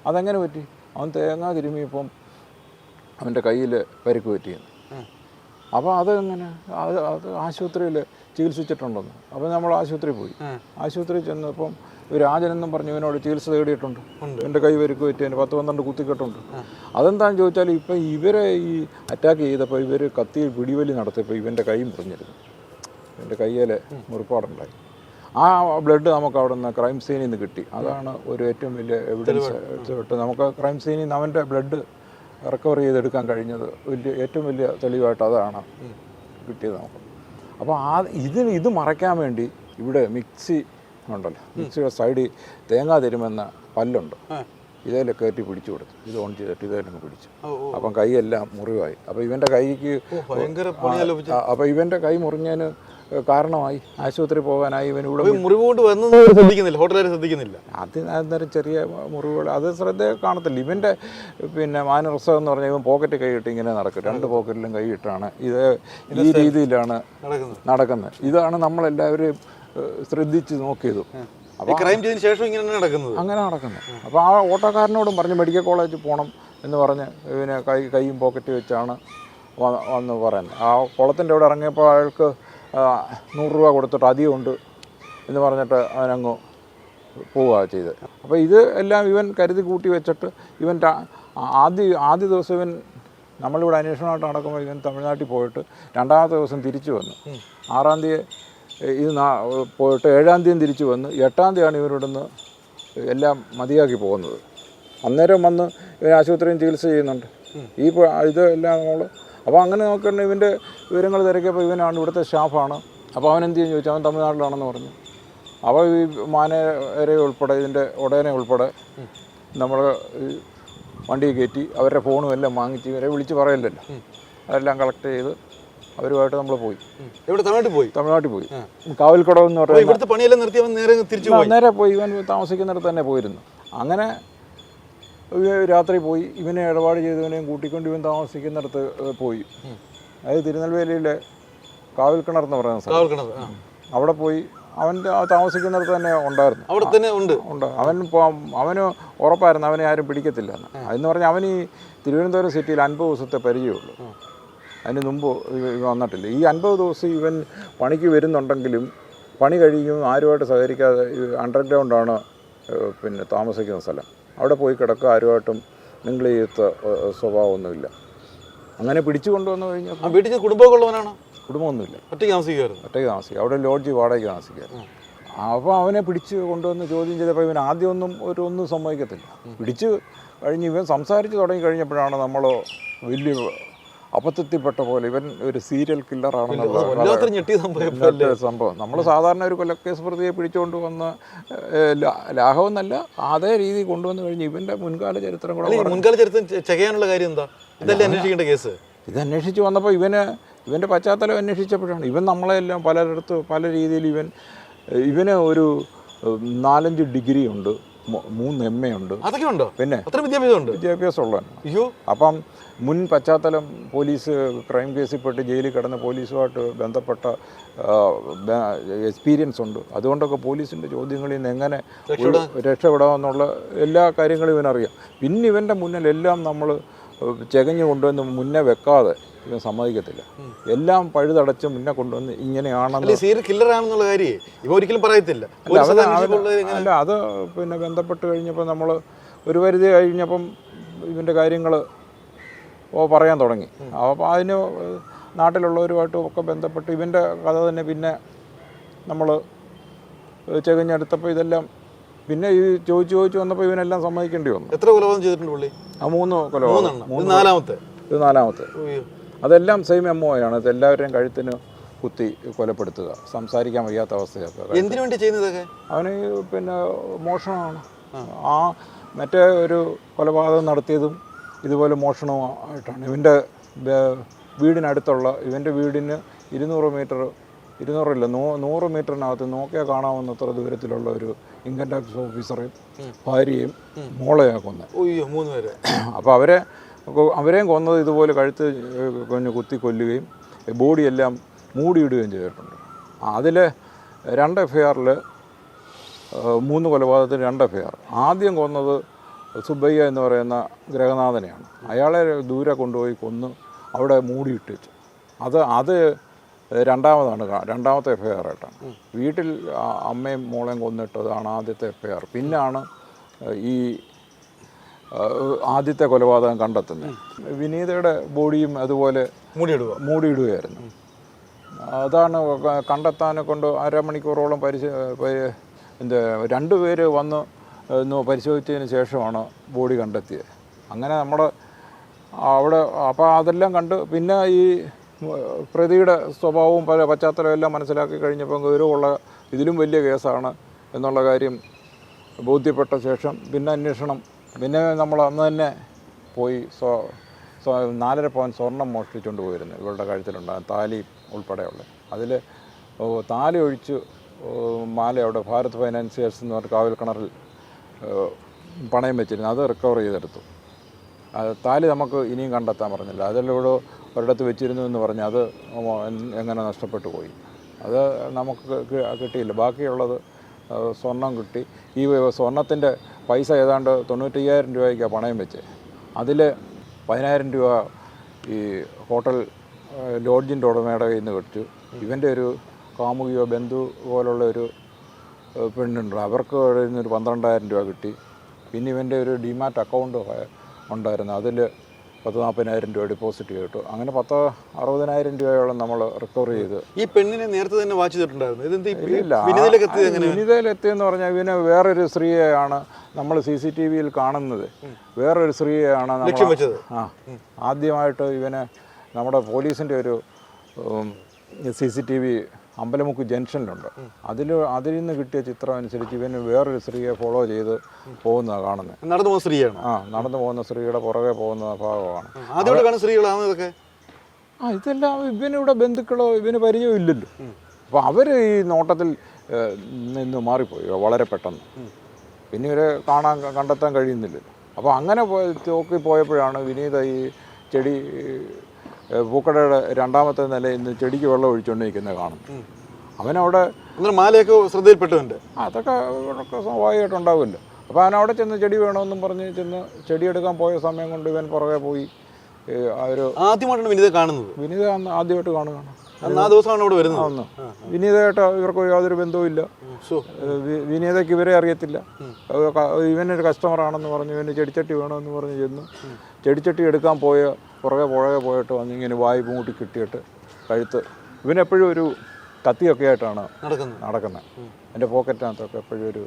അതെങ്ങനെ പറ്റി? അവൻ തേങ്ങാ തിരുമിയപ്പം അവന്റെ കയ്യിൽ പരിക്ക് പറ്റിയെന്ന്. അപ്പോൾ അതെങ്ങനെ? അത് അത് ആശുപത്രിയിൽ ചികിത്സിച്ചിട്ടുണ്ടെന്ന്. അപ്പോൾ നമ്മൾ ആശുപത്രിയിൽ പോയി. ആ. ആശുപത്രിയിൽ ചെന്നപ്പം ഒരു രാജനെന്നും പറഞ്ഞു ഇവനോട് ചികിത്സ തേടിയിട്ടുണ്ട്. എന്റെ കൈ പരിക്ക് പറ്റിയതിന് പത്ത് പന്ത്രണ്ട് കുത്തിക്കെട്ടുണ്ട്. അതെന്താണെന്ന് ചോദിച്ചാൽ ഇപ്പം ഇവരെ ഈ അറ്റാക്ക് ചെയ്തപ്പോൾ ഇവർ കത്തിയിൽ പിടിവലി നടത്തിയപ്പോൾ ഇവന്റെ കൈ മുറിഞ്ഞിരുന്നു എന്റെ കയ്യിൽ മുറിപ്പാടുണ്ടായി. ആ ബ്ലഡ് നമുക്ക് അവിടെ നിന്ന് ക്രൈം സീനിൽ നിന്ന് കിട്ടി. അതാണ് ഒരു ഏറ്റവും വലിയ എവിഡൻസ് നമുക്ക് ക്രൈം സീനിൽ നിന്ന് അവന്റെ ബ്ലഡ് റിക്കവർ ചെയ്തെടുക്കാൻ കഴിഞ്ഞത് വലിയ ഏറ്റവും വലിയ തെളിവായിട്ട് അതാണ് കിട്ടിയത് നമുക്ക്. അപ്പോൾ ആ ഇതിന് ഇത് മറയ്ക്കാൻ വേണ്ടി ഇവിടെ മിക്സി ഉണ്ടല്ലോ. മിക്സിയുടെ സൈഡിൽ തേങ്ങ തരുമെന്ന പല്ലുണ്ട്. ഇതേലെ കയറ്റി പിടിച്ചു കൊടുത്തു. ഇത് ഓൺ ചെയ്തിട്ട് ഇതേലങ്ങ് പിടിച്ചു. അപ്പം കൈയെല്ലാം മുറിവായി. അപ്പം ഇവന്റെ കൈക്ക് അപ്പം ഇവന്റെ കൈ മുറിഞ്ഞതിന് കാരണമായി. ആശുപത്രി പോകാനായി ഇവൻ ഇവിടെ മുറിവ് കൊണ്ട് വന്നു ശ്രദ്ധിക്കുന്നില്ല ഹോട്ടലുകാർ ശ്രദ്ധിക്കുന്നില്ല. അത് അന്നേരം ചെറിയ മുറിവുകൾ. അത് ശ്രദ്ധ കാണത്തില്ല. ഇവന്റെ പിന്നെ മാനരസം എന്ന് പറഞ്ഞാൽ ഇവൻ പോക്കറ്റ് കൈയിട്ട് ഇങ്ങനെ നടക്കും. രണ്ട് പോക്കറ്റിലും കൈയിട്ടാണ് ഇത് ഈ രീതിയിലാണ് നടക്കുന്നത്. ഇതാണ് നമ്മളെല്ലാവരും ശ്രദ്ധിച്ച് നോക്കിയത്. ക്രൈം ചെയ്തതിന് ശേഷം ഇങ്ങനെ നടക്കുന്നത്. അങ്ങനെ നടക്കുന്നത്. അപ്പോൾ ആ ഓട്ടോക്കാരനോടും പറഞ്ഞ് മെഡിക്കൽ കോളേജിൽ പോകണം എന്ന് പറഞ്ഞ് ഇവനെ കൈ കൈയും പോക്കറ്റ് വെച്ചാണ് വന്ന് പറയുന്നത്. ആ കുളത്തിന്റെ അവിടെ ഇറങ്ങിയപ്പോൾ അയാൾക്ക് നൂറ് രൂപ കൊടുത്തിട്ട് അധികമുണ്ട് എന്ന് പറഞ്ഞിട്ട് അവനങ്ങ് പോവുക ചെയ്ത്. അപ്പോൾ ഇത് എല്ലാം ഇവൻ കരുതി കൂട്ടി വെച്ചിട്ട് ഇവൻ ആദ്യ ആദ്യ ദിവസം ഇവൻ നമ്മളിവിടെ അന്വേഷണമായിട്ട് നടക്കുമ്പോൾ ഇവൻ തമിഴ്നാട്ടിൽ പോയിട്ട് രണ്ടാമത്തെ ദിവസം തിരിച്ചു വന്നു. ആറാം തീയതി ഇത് പോയിട്ട് ഏഴാം തീയതി തിരിച്ചു വന്ന് എട്ടാം തീയതിയാണ് ഇവരിവിടുന്ന് എല്ലാം മതിയാക്കി പോകുന്നത്. അന്നേരം വന്ന് ഇവൻ ആശുപത്രിയിൽ ചികിത്സ ചെയ്യുന്നുണ്ട്. ഈ ഇതെല്ലാം ഇത് എല്ലാം നമ്മൾ അപ്പോൾ അങ്ങനെ നോക്കുകയാണെങ്കിൽ ഇവന്റെ വിവരങ്ങൾ തിരക്കിയപ്പോൾ ഇവനാണ് ഇവിടുത്തെ സ്റ്റാഫാണ്. അപ്പോൾ അവൻ എന്ത് ചെയ്യും ചോദിച്ചു അവൻ തമിഴ്നാട്ടിലാണെന്ന് പറഞ്ഞു. അപ്പോൾ ഈ മാനേരെ ഉൾപ്പെടെ ഇതിന്റെ ഉടനെ ഉൾപ്പെടെ നമ്മൾ വണ്ടി കയറ്റി അവരുടെ ഫോണും എല്ലാം വാങ്ങിച്ച് ഇവരെ വിളിച്ച് പറയില്ലല്ലോ അതെല്ലാം കളക്ട് ചെയ്ത് അവരുമായിട്ട് നമ്മൾ പോയി. ഇവിടെ തമിഴ്നാട്ടിൽ പോയി? തമിഴ്നാട്ടിൽ പോയി. കാവൽക്കടവ് എന്ന് ഇവിടുത്തെ പണിയെല്ലാം നിർത്തി അവൻ നേരെ തിരിച്ചു പോയി? നേരെ പോയി. ഇവൻ താമസിക്കുന്നിടത്ത് തന്നെ പോയിരുന്നു. അങ്ങനെ രാത്രി പോയി ഇവനെ ഇടപാട് ചെയ്തവനെയും കൂട്ടിക്കൊണ്ട് ഇവൻ താമസിക്കുന്നിടത്ത് പോയി. അത് തിരുനെൽവേലിയിലെ കാവൽക്കിണർ എന്ന് പറയുന്ന സ്ഥലം. അവിടെ പോയി അവൻ താമസിക്കുന്നിടത്ത് തന്നെ ഉണ്ടായിരുന്നു. അവിടെ തന്നെ ഉണ്ട്. ഉണ്ട്. അവൻ അവന് ഉറപ്പായിരുന്നു അവനെ ആരും പിടിക്കത്തില്ല എന്ന് അതെന്ന് പറഞ്ഞാൽ അവൻ ഈ തിരുവനന്തപുരം സിറ്റിയിൽ അൻപത് ദിവസത്തെ പരിചയമുള്ളൂ. അതിന് മുമ്പ് വന്നിട്ടില്ല. ഈ അൻപത് ദിവസം ഇവൻ പണിക്ക് വരുന്നുണ്ടെങ്കിലും പണി കഴിയും ആരുമായിട്ട് സഹകരിക്കാതെ അണ്ടർഗ്രൗണ്ടാണ് പിന്നെ താമസിക്കുന്ന സ്ഥലം. അവിടെ പോയി കിടക്കുക ആരുമായിട്ടും നിങ്ങൾ ചെയ്യത്ത സ്വഭാവമൊന്നുമില്ല. അങ്ങനെ പിടിച്ചു കൊണ്ടുവന്നു കഴിഞ്ഞാൽ വീട്ടിൽ കുടുംബമൊക്കെ ഉള്ളവനാണ് കുടുംബമൊന്നുമില്ല. ഒറ്റയ്ക്ക് താമസിക്കുമായിരുന്നു ഒറ്റയ്ക്ക് താമസിക്കുക. അവിടെ ലോഡ്ജ് വാടകയ്ക്ക് താമസിക്കുക. അപ്പോൾ അവനെ പിടിച്ച് കൊണ്ടുവന്ന് ചോദ്യം ചെയ്തപ്പോൾ ഇവൻ ആദ്യമൊന്നും ഒരു ഒന്നും സമ്മതിക്കത്തില്ല. പിടിച്ച് കഴിഞ്ഞ് ഇവൻ സംസാരിച്ച് തുടങ്ങി കഴിഞ്ഞപ്പോഴാണ് നമ്മൾ വലിയ അബദ്ധത്തിൽപ്പെട്ട പോലെ ഇവൻ ഒരു സീരിയൽ കില്ലറാണെന്നുള്ള ആണെന്നുള്ള സംഭവം നമ്മൾ സാധാരണ ഒരു കൊലക്കേസ് പ്രതിയെ പിടിച്ചുകൊണ്ട് വന്ന് ലാഘവെന്നല്ല അതേ രീതി കൊണ്ടുവന്നു കഴിഞ്ഞ് ഇവന്റെ മുൻകാല ചരിത്രം കൂടെ മുൻകാല ചരിത്രം ചെയ്യാനുള്ള കാര്യം എന്താ? ഇതല്ലേ അന്വേഷിക്കേണ്ട കേസ്? ഇത് അന്വേഷിച്ച് വന്നപ്പോൾ ഇവന് ഇവന്റെ പശ്ചാത്തലം അന്വേഷിച്ചപ്പോഴാണ്. ഇവൻ നമ്മളെല്ലാം പലരിടത്ത് പല രീതിയിൽ ഇവൻ ഇവന് ഒരു നാലഞ്ച് ഡിഗ്രി ഉണ്ട് മൂന്ന് എം എ ഉണ്ട്. അതൊക്കെ ഉണ്ടോ പിന്നെ അത്ര വിദ്യാഭ്യാസം ഉണ്ട് വിദ്യാഭ്യാസം അയ്യോ. അപ്പം മുൻ പശ്ചാത്തലം പോലീസ് ക്രൈം കേസിൽ പെട്ട് ജയിലിൽ കിടന്ന പോലീസുമായിട്ട് ബന്ധപ്പെട്ട എക്സ്പീരിയൻസ് ഉണ്ട്. അതുകൊണ്ടൊക്കെ പോലീസിന്റെ ചോദ്യങ്ങളിൽ നിന്ന് എങ്ങനെ രക്ഷപ്പെടാമെന്നുള്ള എല്ലാ കാര്യങ്ങളും ഇവനറിയാം. പിന്നെ ഇവന്റെ മുന്നിലെല്ലാം നമ്മൾ ചെകഞ്ഞു കൊണ്ടുവന്ന് മുന്നേ വെക്കാതെ ഇവൻ സമ്മതിക്കത്തില്ല. എല്ലാം പഴുതടച്ച് മുന്നേ കൊണ്ടുവന്ന് ഇങ്ങനെയാണെന്ന് സീരിയൽ കില്ലർ ആണെന്നുള്ള കാര്യം ഇവ ഒരിക്കലും പറയത്തില്ല. അല്ല, അത് പിന്നെ ബന്ധപ്പെട്ട് കഴിഞ്ഞപ്പോൾ നമ്മൾ ഒരു പരിധി കഴിഞ്ഞപ്പം ഇവന്റെ കാര്യങ്ങൾ പറയാൻ തുടങ്ങി. അപ്പോൾ അതിന് നാട്ടിലുള്ളവരുമായിട്ടും ഒക്കെ ബന്ധപ്പെട്ട് ഇവന്റെ കഥ തന്നെ പിന്നെ നമ്മൾ ചെകഞ്ഞെടുത്തപ്പോൾ ഇതെല്ലാം പിന്നെ ഈ ചോദിച്ചു ചോദിച്ചു വന്നപ്പോൾ ഇവനെല്ലാം സമ്മതിക്കേണ്ടി വന്നു. എത്ര കൊലപാതകം ചെയ്തിട്ടുണ്ട് പുള്ളി? ആ മൂന്ന് കൊലപാതകം. ഇത് നാലാമത്തെ? ഇത് നാലാമത്തെ. അയ്യോ. അതെല്ലാം സെയിം എം ആണ്. ഇത് എല്ലാവരുടെയും കഴുത്തിന് കുത്തി കൊലപ്പെടുത്തുക. സംസാരിക്കാൻ വയ്യാത്ത അവസ്ഥയൊക്കെ. എന്തിനു വേണ്ടി ചെയ്യുന്നതൊക്കെ അവന് പിന്നെ മോഷണമാണ്. ആ. മറ്റേ ഒരു കൊലപാതകം നടത്തിയതും ഇതുപോലെ മോഷണമായിട്ടാണ് ഇവന്റെ വീടിനടുത്തുള്ള ഇവന്റെ വീടിന് ഇരുന്നൂറ് മീറ്റർ ഇരുന്നൂറില്ല നൂ നൂറ് മീറ്ററിനകത്ത് നോക്കിയാൽ കാണാവുന്നത്ര ദൂരത്തിലുള്ള ഒരു ഇൻകം ടാക്സ് ഓഫീസറെയും ഭാര്യയും കൊന്നത് പേര്. അപ്പോൾ അവരെ അവരെയും കൊന്നത് ഇതുപോലെ കഴുത്ത് കൊഞ്ഞ് കുത്തി കൊല്ലുകയും ബോഡിയെല്ലാം മൂടിയിടുകയും ചെയ്തിട്ടുണ്ട്. അതിൽ രണ്ട് എഫ് ഐ ആറിൽ മൂന്ന് കൊലപാതകത്തിന് രണ്ട് എഫ് ഐ ആർ ആദ്യം കൊന്നത് സുബയ്യ എന്ന് പറയുന്ന ഗ്രഹനാഥനെയാണ്. അയാളെ ദൂരെ കൊണ്ടുപോയി കൊന്ന് അവിടെ മൂടിയിട്ട് അത് അത് രണ്ടാമതാണ് രണ്ടാമത്തെ എഫ് ഐ ആർ ആയിട്ടാണ്. വീട്ടിൽ അമ്മയും മോളെയും കൊന്നിട്ടതാണ് ആദ്യത്തെ എഫ് ഐ ആർ പിന്നാണ് ഈ ആദ്യത്തെ കൊലപാതകം കണ്ടെത്തുന്നത്. വിനീതയുടെ ബോഡിയും അതുപോലെ മൂടിയിടുക. മൂടിയിടുകയായിരുന്നു. അതാണ് കണ്ടെത്താനെ കൊണ്ട് അരമണിക്കൂറോളം പരിശോ എന്താ എന്ത് രണ്ടുപേര് വന്ന് പരിശോധിച്ചതിന് ശേഷമാണ് ബോഡി കണ്ടെത്തിയത്. അങ്ങനെ നമ്മൾ അവിടെ അപ്പോൾ അതെല്ലാം കണ്ട് പിന്നെ ഈ പ്രതിയുടെ സ്വഭാവവും പല പശ്ചാത്തലവും എല്ലാം മനസ്സിലാക്കി കഴിഞ്ഞപ്പോൾ ഗൗരവമുള്ള ഇതിലും വലിയ കേസാണ് എന്നുള്ള കാര്യം ബോധ്യപ്പെട്ട ശേഷം പിന്നെ അന്വേഷണം പിന്നെ നമ്മൾ അന്ന് തന്നെ പോയി സോ സോ നാലര പവൻ സ്വർണം മോഷ്ടിച്ചുകൊണ്ട് പോയിരുന്നു ഇവളുടെ കഴുത്തിലുണ്ടാകും താലി ഉൾപ്പെടെയുള്ള. അതിൽ താലി ഒഴിച്ച് മാല അവിടെ ഭാരത് ഫൈനാൻസിയേഴ്സ് എന്ന് പറഞ്ഞ കാവൽ കിണറിൽ പണയം വെച്ചിരുന്നു. അത് റിക്കവർ ചെയ്തെടുത്തു. അത് താലി നമുക്ക് ഇനിയും കണ്ടെത്താൻ പറഞ്ഞില്ല. അതിലൂടെ ഒരിടത്ത് വെച്ചിരുന്നു എന്ന് പറഞ്ഞ് അത് എങ്ങനെ നഷ്ടപ്പെട്ടു പോയി. അത് നമുക്ക് കിട്ടിയില്ല. ബാക്കിയുള്ളത് സ്വർണം കിട്ടി. ഈ സ്വർണത്തിന്റെ പൈസ ഏതാണ്ട് തൊണ്ണൂറ്റയ്യായിരം രൂപയ്ക്കാണ് പണയം വെച്ച്. അതിൽ പതിനായിരം രൂപ ഈ ഹോട്ടൽ ലോഡ്ജിന്റെ ഉടമയുടെ കയ്യിൽ നിന്ന് കിട്ടു ഇവന്റെ ഒരു കാമുകിയോ ബന്ധു പോലുള്ള ഒരു പെണ്ണുണ്ട്. അവർക്ക് ഒരു പന്ത്രണ്ടായിരം രൂപ കിട്ടി. പിന്നെ ഇവന്റെ ഒരു ഡിമാറ്റ് അക്കൗണ്ട് ഉണ്ടായിരുന്നു. അതിൽ പത്ത് നാൽപ്പതിനായിരം രൂപ ഡിപ്പോസിറ്റ് ചെയ്തിട്ടു. അങ്ങനെ പത്ത് അറുപതിനായിരം രൂപയോളം നമ്മൾ റിക്കവർ ചെയ്ത്. ഈ പെണ്ണിനെ നേരത്തെ തന്നെ വാച്ച് ചെയ്തിട്ടുണ്ടായിരുന്നു. വിനിതയിലെത്തിയെന്ന് പറഞ്ഞാൽ ഇവന് വേറൊരു സ്ത്രീയെയാണ് നമ്മൾ സി സി ടി വിയിൽ കാണുന്നത്. വേറൊരു സ്ത്രീയെയാണ് നമ്മൾ ആ ആദ്യമായിട്ട് ഇവനെ നമ്മുടെ പോലീസിന്റെ ഒരു C C T V Ambalamukku ജംഗ്ഷനിലുണ്ട്. അതിൽ അതിൽ നിന്ന് കിട്ടിയ ചിത്രം അനുസരിച്ച് ഇവന് വേറൊരു സ്ത്രീയെ ഫോളോ ചെയ്ത് പോകുന്നതാണ് കാണുന്നത് നടന്നു പോകുന്ന സ്ത്രീയാണ്? ആ നടന്നു പോകുന്ന സ്ത്രീയുടെ പുറകെ പോകുന്ന ഭാഗമാണ്. സ്ത്രീകളാണ് ഇതൊക്കെ? ആ ഇതെല്ലാം ഇവനിവിടെ ബന്ധുക്കളോ ഇവന് പരിചയം ഇല്ലല്ലോ. അപ്പോൾ അവർ ഈ നോട്ടത്തിൽ നിന്ന് മാറിപ്പോയി വളരെ പെട്ടെന്ന്. പിന്നെ ഇവരെ കാണാൻ കണ്ടെത്താൻ കഴിയുന്നില്ലല്ലോ അപ്പോൾ അങ്ങനെ പോയി തോക്കി പോയപ്പോഴാണ് വിനീത ഈ ചെടി പൂക്കടയുടെ രണ്ടാമത്തെ നിലയിൽ നിന്ന് ചെടിക്ക് വെള്ളം ഒഴിച്ചുകൊണ്ടിരിക്കുന്നത് കാണും. അവനവിടെ മാലയൊക്കെ ശ്രദ്ധയിൽപ്പെട്ടുണ്ട് അതൊക്കെ സ്വാഭാവികമായിട്ടുണ്ടാവുമല്ലോ അപ്പോൾ അവൻ അവിടെ ചെന്ന് ചെടി വേണമെന്നും പറഞ്ഞ് ചെന്ന് ചെടി എടുക്കാൻ പോയ സമയം കൊണ്ട് ഇവൻ പുറകെ പോയി അവർ ആദ്യമായിട്ടാണ് വിനീത കാണുന്നത്. വിനീത അന്ന് ആദ്യമായിട്ട് കാണുകയാണ് ആ ദിവസമാണ് ഇവിടെ വരുന്നത്. ഒന്ന് വിനീതയായിട്ട് ഇവർക്ക് യാതൊരു ബന്ധവും ഇല്ല. വിനീതയ്ക്ക് ഇവരെ അറിയത്തില്ല. ഇവനൊരു കസ്റ്റമർ ഇവനൊരു കസ്റ്റമറാണെന്ന് പറഞ്ഞു ഇവന് ചെടിച്ചട്ടി വേണമെന്ന് പറഞ്ഞു ചെന്നു ചെടിച്ചട്ടി എടുക്കാൻ പോയ പുറകെ പുറകെ പോയിട്ട് വന്നിങ്ങനെ വായു മൂട്ടി കിട്ടിയിട്ട് കഴുത്ത്. ഇവനെപ്പോഴും ഒരു കത്തിയൊക്കെ ആയിട്ടാണ് നടക്കുന്നത്. എന്റെ പോക്കറ്റിനകത്തൊക്കെ എപ്പോഴും ഒരു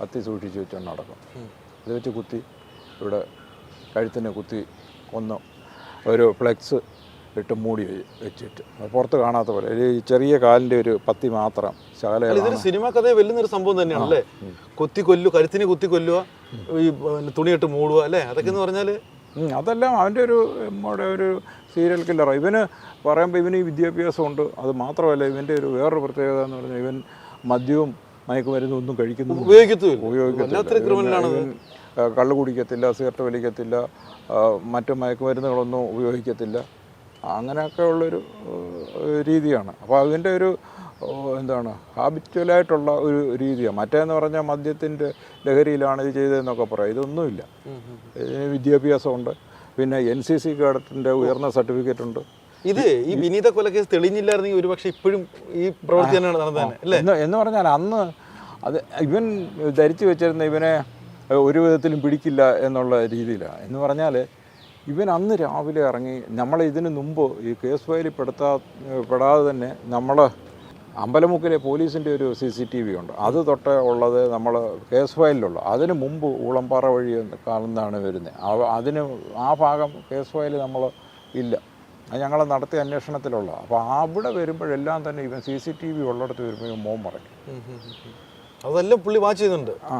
കത്തി സൂക്ഷിച്ച് വെച്ചാണ് നടക്കും ഇത് വെച്ച് കുത്തി ഇവിടെ കഴുത്തിന് കുത്തി കൊന്ന് ഒരു ഫ്ലെക്സ് ഇട്ട് മൂടി വെച്ചിട്ട്. അത് പുറത്ത് കാണാത്ത പോലെ. ഒരു ചെറിയ കാലിന്റെ ഒരു പത്തി മാത്രം ശകല സിനിമ കഥയെ വെല്ലുന്നൊരു സംഭവം തന്നെയാണ് അല്ലേ? കൊത്തി കൊല്ലു കരുത്തിനെ കുത്തി കൊല്ലുക ഈ തുണിയിട്ട് മൂടുക അല്ലേ? അതൊക്കെ എന്ന് പറഞ്ഞാൽ ഉം, അതെല്ലാം അവന്റെ ഒരു നമ്മുടെ ഒരു സീരിയൽ കില്ലറാണ് ഇവന് പറയുമ്പോൾ ഇവന് ഈ വിദ്യാഭ്യാസമുണ്ട് അത് മാത്രമല്ല ഇവന്റെ ഒരു വേറൊരു പ്രത്യേകത എന്ന് പറഞ്ഞാൽ ഇവൻ മദ്യവും മയക്കുമരുന്നും ഒന്നും കഴിക്കുന്നു. ഉപയോഗിക്കത്തില്ല. ആ, കള്ള് കുടിക്കത്തില്ല സിഗരറ്റ് വലിക്കത്തില്ല മറ്റു മയക്കുമരുന്നുകളൊന്നും ഉപയോഗിക്കത്തില്ല. അങ്ങനെയൊക്കെ ഉള്ളൊരു രീതിയാണ്. അപ്പോൾ അതിന്റെ ഒരു എന്താണ്? ഹാബിച്വലായിട്ടുള്ള ഒരു രീതിയാണ് മറ്റേന്ന് പറഞ്ഞാൽ മദ്യത്തിന്റെ ലഹരിയിലാണ് ഇത് ചെയ്തതെന്നൊക്കെ പറയാം. ഇതൊന്നുമില്ല. ഇതിന് വിദ്യാഭ്യാസമുണ്ട്. പിന്നെ എൻ സി സി കേഡറ്റിന്റെ ഉയർന്ന സർട്ടിഫിക്കറ്റ് ഉണ്ട് ഇത് ഈ വിനീത കൊലക്കേസ് തെളിഞ്ഞില്ലായിരുന്നെങ്കിൽ ഒരുപക്ഷെ ഇപ്പോഴും ഈ പ്രവൃത്തി തന്നെയാണ് നടന്നത് എന്ന് പറഞ്ഞാൽ അന്ന് അത് ഇവൻ ധരിച്ചു വെച്ചിരുന്ന ഇവനെ ഒരു വിധത്തിലും പിടിക്കില്ല എന്നുള്ള രീതിയിലാണ് എന്ന് പറഞ്ഞാൽ ഇവൻ അന്ന് രാവിലെ ഇറങ്ങി നമ്മൾ ഇതിന് മുമ്പ് ഈ കേസ് ഫയലിൽ പെടുത്താ പെടാതെ തന്നെ നമ്മൾ അമ്പലമുക്കിലെ പോലീസിന്റെ ഒരു സി സി ടി വി ഉണ്ട്. അത് തൊട്ട് ഉള്ളത് നമ്മൾ കേസ് ഫയലിലുള്ള. അതിന് മുമ്പ് ഊളംപാറ വഴി കാണുന്നതാണ് വരുന്നത് അതിന് ആ ഭാഗം കേസ് ഫയൽ നമ്മൾ ഇല്ല. അത് ഞങ്ങൾ നടത്തിയ അന്വേഷണത്തിലുള്ള. അപ്പോൾ അവിടെ വരുമ്പോഴെല്ലാം തന്നെ ഇവൻ സി സി ടി വി ഉള്ളിടത്ത് വരുമ്പോൾ ഇവൻ മോൻ പറയും. അതെല്ലാം പുള്ളി വാച്ച് ചെയ്യുന്നുണ്ട്. ആ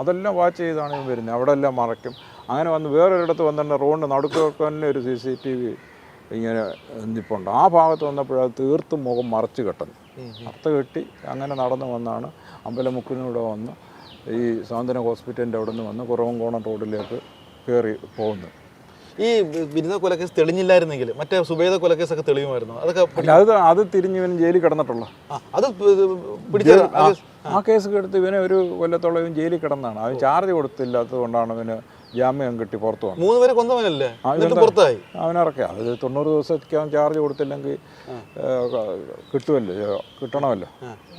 അതെല്ലാം വാച്ച് ചെയ്താണ് ഇവൻ വരുന്നത് അവിടെ എല്ലാം മറയ്ക്കും. അങ്ങനെ വന്ന് വേറൊരിടത്ത് വന്നിട്ട് റോഡിന്റെ നടുക്കൊക്കെ തന്നെ ഒരു സി സി ടി വി ഇങ്ങനെ നിപ്പുണ്ട്. ആ ഭാഗത്ത് വന്നപ്പോഴത് തീർത്തും മുഖം മറച്ചു കെട്ടുന്നു. മറത്ത് കെട്ടി അങ്ങനെ നടന്നു വന്നാണ്. അമ്പലമുക്കിനൂടെ വന്ന് ഈ സാന്ത്വന ഹോസ്പിറ്റലിന്റെ അവിടെ നിന്ന് വന്ന് കുറവങ്കോണം റോഡിലേക്ക് കയറി പോകുന്നത്. ഈ ബിരുദ കൊലക്കേസ് തെളിഞ്ഞില്ലായിരുന്നെങ്കിൽ മറ്റേ സുബേദ കൊലക്കേസൊക്കെ തെളിയുമായിരുന്നു. അതൊക്കെ അത് അത് തിരിഞ്ഞ് ഇവൻ ജയിലിൽ കിടന്നിട്ടുള്ള അത് പിടിച്ച ആ, ആ. കേസ് എടുത്ത് ഇവനെ ഒരു കൊല്ലത്തോളം ഇവൻ ജയിലിൽ കിടന്നാണ് അവൻ ചാർജ് കൊടുത്തില്ലാത്തത് കൊണ്ടാണ് ഇവന് ജാമ്യം കിട്ടി പുറത്തു വന്നു. മൂന്ന് പേര് കൊന്നവനല്ലേ? പുറത്തായി? അവനിറക്കി അത് തൊണ്ണൂറ് ദിവസത്തേക്ക് ചാർജ് കൊടുത്തില്ലെങ്കിൽ കിട്ടുമല്ലോ കിട്ടണമല്ലോ.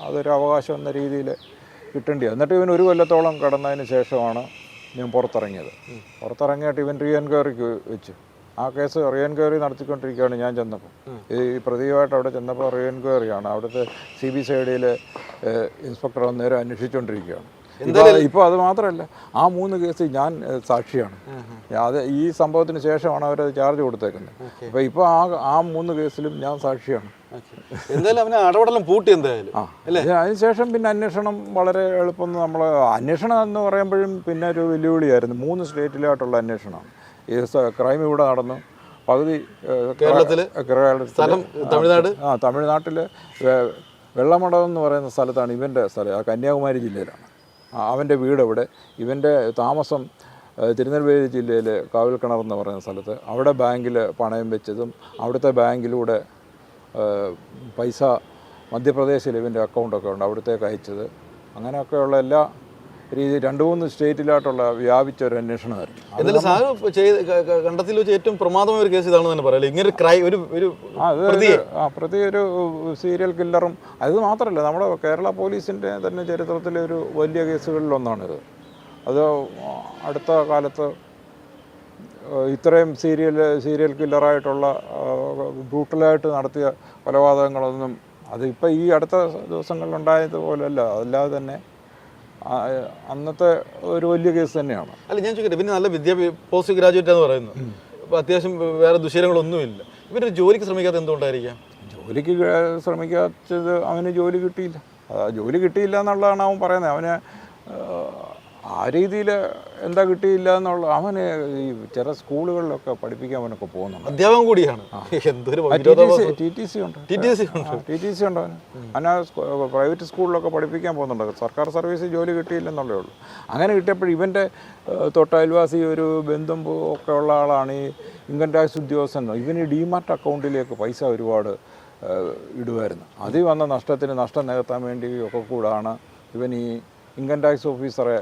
അതൊരു അവകാശം എന്ന രീതിയിൽ കിട്ടേണ്ടി എന്നിട്ട് ഇവൻ ഒരു കൊല്ലത്തോളം കിടന്നതിന് ശേഷമാണ് ഞാൻ പുറത്തിറങ്ങിയത്. പുറത്തിറങ്ങിയിട്ട് ഇവൻ റീ എൻക്വയറിക്ക് വെച്ചു. ആ കേസ് റീ എൻക്വയറി നടത്തിക്കൊണ്ടിരിക്കുകയാണ് ഞാൻ ചെന്നപ്പോൾ. ഈ പ്രതിയുമായിട്ട് അവിടെ ചെന്നപ്പോൾ റീ എൻക്വയറിയാണ് അവിടുത്തെ സി ബി സി ഐ ഡിയിലെ ഇൻസ്പെക്ടർ അന്നേരം അന്വേഷിച്ചുകൊണ്ടിരിക്കുകയാണ്. ഇപ്പോൾ അത് മാത്രമല്ല ആ മൂന്ന് കേസ് ഞാൻ സാക്ഷിയാണ്. അത് ഈ സംഭവത്തിന് ശേഷമാണ് അവരത് ചാർജ് കൊടുത്തേക്കുന്നത്. അപ്പോൾ ഇപ്പോൾ ആ ആ മൂന്ന് കേസിലും ഞാൻ സാക്ഷിയാണ്. എന്തായാലും അവനെ പൂട്ടി എന്തായാലും. അതിനുശേഷം പിന്നെ അന്വേഷണം വളരെ എളുപ്പം നമ്മൾ അന്വേഷണം എന്ന് പറയുമ്പോഴും പിന്നെ ഒരു വെല്ലുവിളിയായിരുന്നു. മൂന്ന് സ്റ്റേറ്റിലായിട്ടുള്ള അന്വേഷണമാണ് ഈ ക്രൈം ഇവിടെ നടന്നു. പകുതി സ്ഥലം തമിഴ്നാട്? ആ തമിഴ്നാട്ടിൽ വെള്ളമടം എന്ന് പറയുന്ന സ്ഥലത്താണ് ഇവന്റെ സ്ഥലം. കന്യാകുമാരി ജില്ലയിലാണ്. അവന്റെ വീട് അവിടെ. ഇവന്റെ താമസം തിരുനെൽവേലി ജില്ലയിലെ കാവൽക്കിണർ എന്ന് പറയുന്ന സ്ഥലത്ത്. അവിടെ ബാങ്കിൽ പണയം വെച്ചതും അവിടുത്തെ ബാങ്കിലൂടെ പൈസ മധ്യപ്രദേശിൽ ഇവന്റെ അക്കൗണ്ടൊക്കെ ഉണ്ട്. അവിടത്തേക്ക് അയച്ചത്. അങ്ങനെയൊക്കെയുള്ള എല്ലാ രീതി രണ്ട് മൂന്ന് സ്റ്റേറ്റിലായിട്ടുള്ള വ്യാപിച്ച ഒരു അന്വേഷണമായിരുന്നു. ചെയ്ത് കണ്ടത്തിൽ വെച്ച് ഏറ്റവും പ്രമാദമായ ഒരു കേസ് ഇതാണെന്ന് തന്നെ പറയാം. അല്ലേ? ഇങ്ങനെ ഒരു ക്രൈ ഒരു ആ പ്രതി ഒരു സീരിയൽ കില്ലറും അത് മാത്രമല്ല നമ്മുടെ കേരള പോലീസിന്റെ തന്നെ ചരിത്രത്തിലെ ഒരു വലിയ കേസുകളിലൊന്നാണിത്. അത് അടുത്ത കാലത്ത് ഇത്രയും സീരിയൽ സീരിയൽ കില്ലറായിട്ടുള്ള ബ്രൂട്ടലായിട്ട് നടത്തിയ കൊലപാതകങ്ങളൊന്നും അതിപ്പോൾ ഈ അടുത്ത ദിവസങ്ങളിലുണ്ടായതുപോലല്ല. അതല്ലാതെ തന്നെ അന്നത്തെ ഒരു വലിയ കേസ് തന്നെയാണ്. അല്ല ഞാൻ ചോദിക്കട്ടെ പിന്നെ നല്ല വിദ്യാഭ്യാസ പോസ്റ്റ് ഗ്രാജുവേറ്റ് എന്ന് പറയുന്നു. അപ്പോൾ അത്യാവശ്യം വേറെ ദുശീലങ്ങളൊന്നുമില്ല. ഇവരൊരു ജോലിക്ക് ശ്രമിക്കാത്ത എന്തുകൊണ്ടായിരിക്കാം? ജോലിക്ക് ശ്രമിക്കാത്തത് അവന് ജോലി കിട്ടിയില്ല. ജോലി കിട്ടിയില്ല എന്നുള്ളതാണ് അവൻ പറയുന്നത്. അവന് ആ, രീതിയിൽ എന്താ കിട്ടിയില്ല എന്നുള്ള അവന് ഈ ചില സ്കൂളുകളിലൊക്കെ പഠിപ്പിക്കാൻ അവനൊക്കെ പോകുന്നുണ്ട്. അധ്യാപകം കൂടിയാണ്. ടി ടി സി വിരോധാഭാസം. ടി ടി സി ഉണ്ട്. ഉണ്ട്. ടി ടി സി ഉണ്ട് അവന്. പ്രൈവറ്റ് സ്കൂളിലൊക്കെ പഠിപ്പിക്കാൻ പോകുന്നുണ്ട്. സർക്കാർ സർവീസ് ജോലി കിട്ടിയില്ലെന്നുള്ളേ ഉള്ളൂ. അങ്ങനെ കിട്ടിയപ്പോൾ ഇവന്റെ തൊട്ട് അയൽവാസി ഒരു ബന്ധം ഒക്കെ ഉള്ള ആളാണ് ഈ ഇൻകം ടാക്സ് ഉദ്യോഗസ്ഥൻ ഇവന് ഡിമാർട്ട് അക്കൗണ്ടിലേക്ക് പൈസ ഒരുപാട് ഇടുമായിരുന്നു അതിൽ വന്ന നഷ്ടത്തിന് നഷ്ടം നികത്താൻ വേണ്ടി ഒക്കെ കൂടാണ് ഇവൻ ഈ ഇൻകം ടാക്സ് ഓഫീസറെ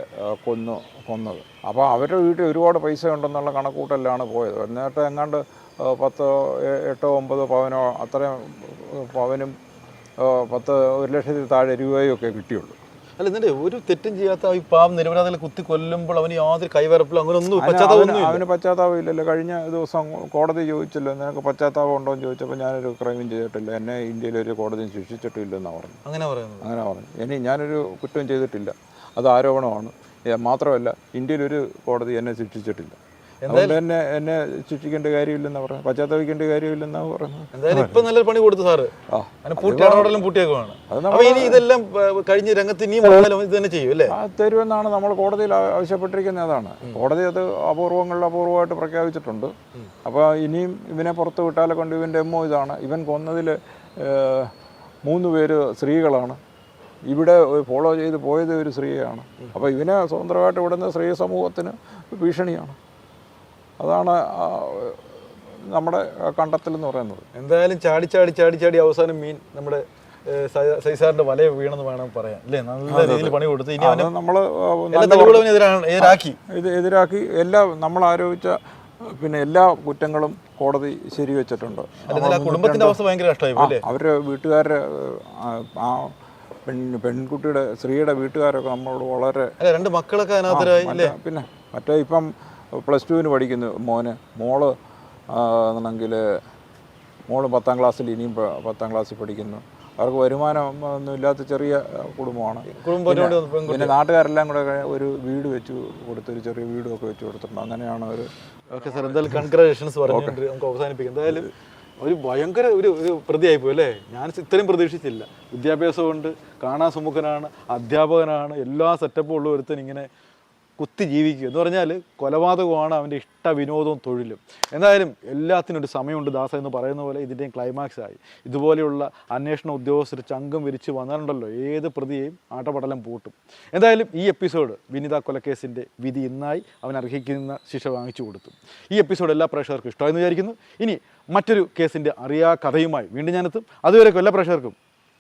കൊന്നു കൊന്നത്. അപ്പോൾ അവരുടെ വീട്ടിൽ ഒരുപാട് പൈസ ഉണ്ടെന്നുള്ള കണക്കൂട്ടലാണ് പോയത്. എന്നിട്ട് എങ്ങാണ്ട് പത്തോ എട്ടോ ഒമ്പതോ പവനോ അത്രയും പവനും പത്ത് ഒരു ലക്ഷത്തിൽ താഴെ രൂപയൊക്കെ കിട്ടിയുള്ളൂ. അല്ല എന്നിട്ട് ഒരു തെറ്റും ചെയ്യാത്ത ഈ പാവം നിരപരാധികളെ കുത്തി കൊല്ലുമ്പോൾ അവന് യാതൊരു കൈവരപ്പിലും അങ്ങനെ ഒന്നും പശ്ചാത്താപം പശ്ചാത്തലം അവന് പശ്ചാത്താപം ഇല്ലല്ലോ. കഴിഞ്ഞ ദിവസം കോടതി ചോദിച്ചല്ലോ നിനക്ക് പശ്ചാത്താപം ഉണ്ടോ? എന്ന് ചോദിച്ചപ്പോൾ ഞാനൊരു ക്രൈമും ചെയ്തിട്ടില്ല. എന്നെ ഇന്ത്യയിൽ ഒരു കോടതിയും ശിക്ഷിച്ചിട്ടില്ലെന്നാണ് പറഞ്ഞു അങ്ങനെ പറയുന്നത്. അങ്ങനെ പറഞ്ഞു ഇനി ഞാനൊരു കുറ്റവും ചെയ്തിട്ടില്ല. അത് ആരോപണമാണ്. മാത്രമല്ല ഇന്ത്യയിൽ ഒരു കോടതി എന്നെ ശിക്ഷിച്ചിട്ടില്ല. അതുകൊണ്ട് തന്നെ എന്നെ ശിക്ഷിക്കേണ്ട കാര്യമില്ലെന്നാ പറഞ്ഞത്. പശ്ചാത്തപിക്കേണ്ട കാര്യമില്ലെന്നാ പറഞ്ഞത്. എന്തായാലും ഇപ്പൊ നല്ലൊരു പണി കൊടുത്തു സാറ്. അങ്ങനെ പൂട്ടിയാടോടെല്ലാം പൂട്ടിയേക്കുവാണ് അപ്പൊ ഇനി ഇതെല്ലാം കഴിഞ്ഞ് രംഗത്ത് ഇനിയും ഇത് തന്നെ ചെയ്യും അല്ലേ? തരുമെന്നാണ് നമ്മൾ കോടതിയിൽ ആവശ്യപ്പെട്ടിരിക്കുന്ന അതാണ്. കോടതി അത് അപൂർവങ്ങളിൽ അപൂർവമായിട്ട് പ്രഖ്യാപിച്ചിട്ടുണ്ട്. അപ്പോൾ ഇനിയും ഇവനെ പുറത്ത് വിട്ടാലെ കൊണ്ട് ഇവന്റെ എമ്മോ ഇതാണ്. ഇവൻ കൊന്നതിൽ മൂന്ന് പേര് സ്ത്രീകളാണ്. ഇവിടെ ഫോളോ ചെയ്ത് പോയത് ഒരു സ്ത്രീയാണ്. അപ്പോൾ ഇവനെ സ്വതന്ത്രമായിട്ട് വിടുന്ന സ്ത്രീ സമൂഹത്തിന് ഭീഷണിയാണ്. അതാണ് നമ്മുടെ കണ്ടെത്തൽ എന്ന് പറയുന്നത്. എന്തായാലും ചാടി ചാടി ചാടി ചാടി അവസാനം മീൻ നമ്മുടെ സൈസാറിന്റെ വലയ വീണെന്ന് വേണം പറയാൻ. അല്ലേ? നല്ല രീതിയിൽ പണി കൊടുത്ത്. ഇനി നമ്മൾ എതിരാക്കി. ഇത് എതിരാക്കി എല്ലാ നമ്മൾ ആരോപിച്ച പിന്നെ എല്ലാ കുറ്റങ്ങളും കോടതി ശരിവെച്ചിട്ടുണ്ട്. കുടുംബത്തിന്റെ അവസ്ഥ ഭയങ്കര കഷ്ടമായി അവരുടെ വീട്ടുകാരുടെ ആ, പെൺ പെൺകുട്ടിയുടെ സ്ത്രീയുടെ വീട്ടുകാരൊക്കെ നമ്മളോട് വളരെ രണ്ട് മക്കളൊക്കെ അനാഥരായി പിന്നെ മറ്റേ ഇപ്പം പ്ലസ് ടുവിന് പഠിക്കുന്നു മോന്. മോൾ ആണെങ്കിൽ മോൾ പത്താം ക്ലാസ്സിൽ ഇനിയും പത്താം ക്ലാസ്സിൽ പഠിക്കുന്നു. അവർക്ക് വരുമാനം ഒന്നും ഇല്ലാത്ത ചെറിയ കുടുംബമാണ്. പിന്നെ നാട്ടുകാരെല്ലാം കൂടെ ഒരു വീട് വെച്ചു കൊടുത്ത് ഒരു ചെറിയ വീടും വെച്ച് കൊടുത്തിട്ടുണ്ട്. അങ്ങനെയാണ് ഒരു ഓക്കെ സാർ എന്തായാലും കൺഗ്രാജുലേഷൻസ് പറഞ്ഞിട്ട് നമുക്ക് അവസാനിപ്പിക്കാം. എന്തായാലും ഒരു ഭയങ്കര ഒരു ഒരു പ്രതിയായി പോയി അല്ലേ? ഞാൻ ഇത്രയും പ്രതീക്ഷിച്ചില്ല. വിദ്യാഭ്യാസം കൊണ്ട് കാണാൻ സുമുഖനാണ് അധ്യാപകനാണ് എല്ലാ സെറ്റപ്പും ഉള്ള ഒരുത്തൻ ഇങ്ങനെ കുത്തി ജീവിക്കുക. എന്ന് പറഞ്ഞാൽ കൊലപാതകമാണ് അവന്റെ ഇഷ്ട വിനോദവും തൊഴിലും. എന്തായാലും എല്ലാത്തിനും ഒരു സമയമുണ്ട് ദാസ എന്ന് പറയുന്ന പോലെ ഇതിന്റെയും ക്ലൈമാക്സ് ആയി. ഇതുപോലെയുള്ള അന്വേഷണ ഉദ്യോഗസ്ഥർ ചങ്കം വിരിച്ച് വന്നാലുണ്ടല്ലോ ഏത് പ്രതിയെയും ആട്ടപടലം പൂട്ടും. എന്തായാലും ഈ എപ്പിസോഡ് വിനിത കൊലക്കേസിന്റെ വിധി ഇന്നായി അവൻ അർഹിക്കുന്ന ശിക്ഷ വാങ്ങിച്ചു കൊടുത്തു. ഈ എപ്പിസോഡ് എല്ലാ പ്രേക്ഷകർക്കും ഇഷ്ടമായെന്ന് വിചാരിക്കുന്നു. ഇനി മറ്റൊരു കേസിന്റെ അറിയാ കഥയുമായി വീണ്ടും ഞാനെത്തും. അതുവരെ എല്ലാ പ്രേക്ഷകർക്കും